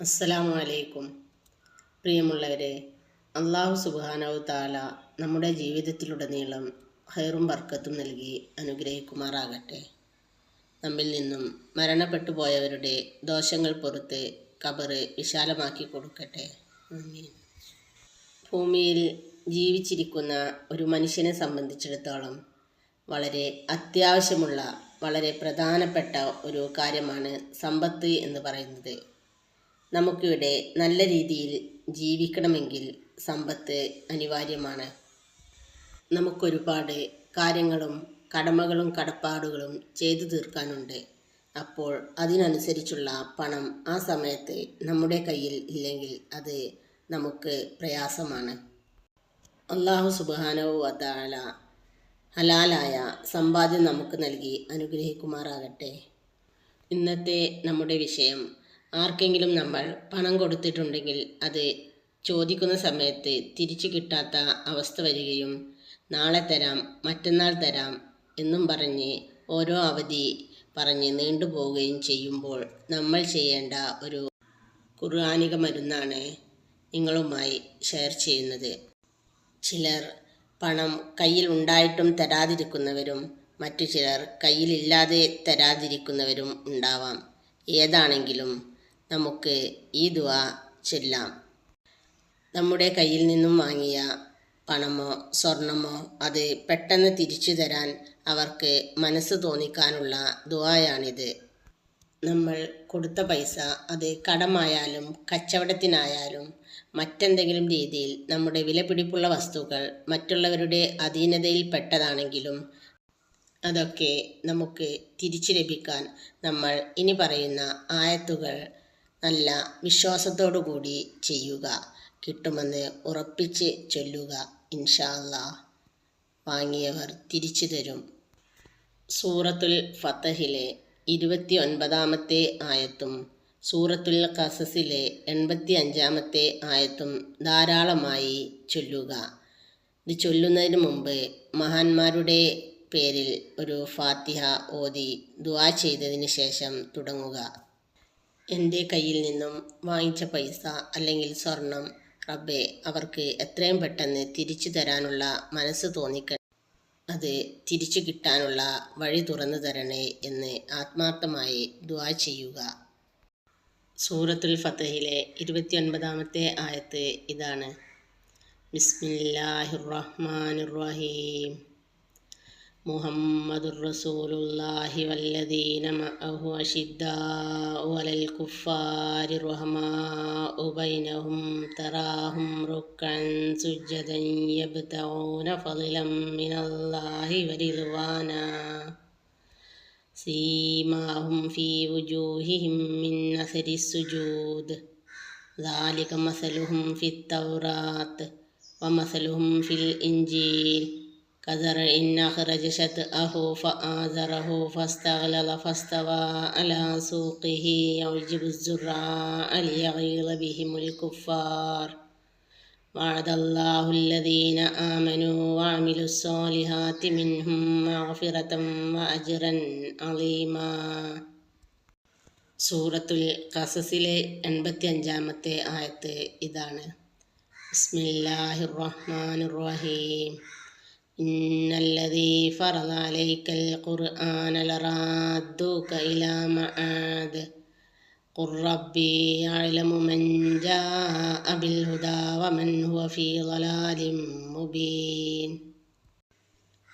അസ്സലാമു അലൈക്കും പ്രിയമുള്ളവരെ അള്ളാഹു സുബാനവ് താല നമ്മുടെ ജീവിതത്തിലുടനീളം ഹൈറും ബർക്കത്തും നൽകി അനുഗ്രഹിക്കുമാറാകട്ടെ. നമ്മിൽ നിന്നും മരണപ്പെട്ടു പോയവരുടെ ദോഷങ്ങൾ പുറത്ത് കബറ് വിശാലമാക്കി കൊടുക്കട്ടെ. ഭൂമിയിൽ ജീവിച്ചിരിക്കുന്ന ഒരു മനുഷ്യനെ സംബന്ധിച്ചിടത്തോളം വളരെ അത്യാവശ്യമുള്ള വളരെ പ്രധാനപ്പെട്ട ഒരു കാര്യമാണ് സമ്പത്ത് എന്ന് പറയുന്നത്. നമുക്കിവിടെ നല്ല രീതിയിൽ ജീവിക്കണമെങ്കിൽ സമ്പത്ത് അനിവാര്യമാണ്. നമുക്കൊരുപാട് കാര്യങ്ങളും കടമകളും കടപ്പാടുകളും ചെയ്തു തീർക്കാനുണ്ട്. അപ്പോൾ അതിനനുസരിച്ചുള്ള പണം ആ സമയത്ത് നമ്മുടെ കയ്യിൽ ഇല്ലെങ്കിൽ അത് നമുക്ക് പ്രയാസമാണ്. അള്ളാഹു സുബാനവു വതാല ഹലാലായ സമ്പാദ്യം നമുക്ക് നൽകി അനുഗ്രഹിക്കുമാറാകട്ടെ. ഇന്നത്തെ നമ്മുടെ വിഷയം ആർക്കെങ്കിലും നമ്മൾ പണം കൊടുത്തിട്ടുണ്ടെങ്കിൽ അത് ചോദിക്കുന്ന സമയത്ത് തിരിച്ചു കിട്ടാത്ത അവസ്ഥ വരികയും നാളെ തരാം മറ്റന്നാൾ തരാം എന്നും പറഞ്ഞ് ഓരോ അവധി പറഞ്ഞ് നീണ്ടുപോവുകയും ചെയ്യുമ്പോൾ നമ്മൾ ചെയ്യേണ്ട ഒരു കുർആാനിക മരുന്നാണ് നിങ്ങളുമായി ഷെയർ ചെയ്യുന്നത്. ചിലർ പണം കയ്യിൽ ഉണ്ടായിട്ടും തരാതിരിക്കുന്നവരും മറ്റു ചിലർ കയ്യിലില്ലാതെ തരാതിരിക്കുന്നവരും ഉണ്ടാവാം. ഏതാണെങ്കിലും നമുക്ക് ഈ ദുവ ചൊല്ലാം. നമ്മുടെ കയ്യിൽ നിന്നും വാങ്ങിയ പണമോ സ്വർണമോ അത് പെട്ടെന്ന് തിരിച്ചു തരാൻ അവർക്ക് മനസ്സ് തോന്നിക്കാനുള്ള ദുവായാണിത് നമ്മൾ കൊടുത്ത പൈസ അത് കടമായാലും കച്ചവടത്തിനായാലും മറ്റെന്തെങ്കിലും രീതിയിൽ നമ്മുടെ വിലപിടിപ്പുള്ള വസ്തുക്കൾ മറ്റുള്ളവരുടെ അധീനതയിൽ പെട്ടതാണെങ്കിലും അതൊക്കെ നമുക്ക് തിരിച്ചു ലഭിക്കാൻ നമ്മൾ ഇനി പറയുന്ന ആയത്തുകൾ നല്ല വിശ്വാസത്തോടു കൂടി ചെയ്യുക. കിട്ടുമെന്ന് ഉറപ്പിച്ച് ചൊല്ലുക ഇൻഷാല്ല വാങ്ങിയവർ തിരിച്ചു തരും. സൂറത്തുൽ ഫത്തഹിലെ ഇരുപത്തി ഒൻപതാമത്തെ ആയത്തും സൂറത്തുൽ കസസിലെ എൺപത്തി അഞ്ചാമത്തെ ആയത്തും ധാരാളമായി ചൊല്ലുക. ഇത് ചൊല്ലുന്നതിന് മുമ്പ് മഹാന്മാരുടെ പേരിൽ ഒരു ഫാത്തിഹ ഓതി ദുവാ ചെയ്തതിന് ശേഷം തുടങ്ങുക. എന്റെ കയ്യിൽ നിന്നും വാങ്ങിച്ച പൈസ അല്ലെങ്കിൽ സ്വർണം റബ്ബെ അവർക്ക് എത്രയും പെട്ടെന്ന് തിരിച്ചു തരാനുള്ള മനസ്സ് തോന്നിക്ക അത് തിരിച്ചു കിട്ടാനുള്ള വഴി തുറന്നു തരണേ എന്ന് ആത്മാർത്ഥമായി ദുആ ചെയ്യുക. സൂറത്തുൽ ഫത്തഹിലെ ഇരുപത്തിയൊൻപതാമത്തെ ആയത്ത് ഇതാണ്. ബിസ്മില്ലാഹിർ റഹ്മാനിർ റഹീം. محمد رسول الله والذين معه أشداء على الكفار رحماء بينهم تراهم ركعا سجدا يبتغون فضلا من الله ورضوانا سيماهم في وجوههم من أثر السجود ذلك مثلهم في التوراة ومثلهم في الإنجيل كزرع أخرج شطأه فآزره فاستغلظ فاستوى على سوقه يعجب الزراع ليغيظ بهم الكفار وعد الله الذين آمنوا وعملوا الصالحات منهم مغفرة وأجرا عظيما സൂറത്തുൽ കസസിലെ എൺപത്തി അഞ്ചാമത്തെ ആയത്ത് ഇതാണ് ബിസ്മില്ലാഹിർ റഹ്മാനിർ റഹീം إن الذي فرض عليك القرآن لرادوك إلى معاد قل ربي يعلم من جاء بالهدى ومن هو في ضلال مبين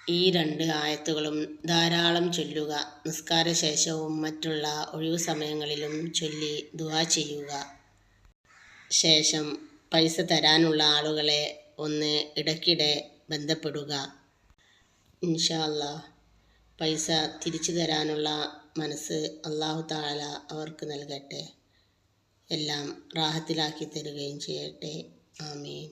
ഈ രണ്ട് ആയത്തുകളും ധാരാളം ചൊല്ലുക നിസ്കാരശേഷവും മറ്റുള്ള ഒഴിവു സമയങ്ങളിലും ചൊല്ലി ദുവാ ചെയ്യുക ശേഷം പൈസ തരാനുള്ള ആളുകളെ ഒന്ന് ഇടയ്ക്കിടെ ബന്ധപ്പെടുക. ഇൻഷാല്ല പൈസ തിരിച്ചു തരാനുള്ള മനസ്സ് അള്ളാഹു താല അവർക്ക് നൽകട്ടെ. എല്ലാം റാഹത്തിലാക്കി തരുകയും ചെയ്യട്ടെ. ആമീൻ.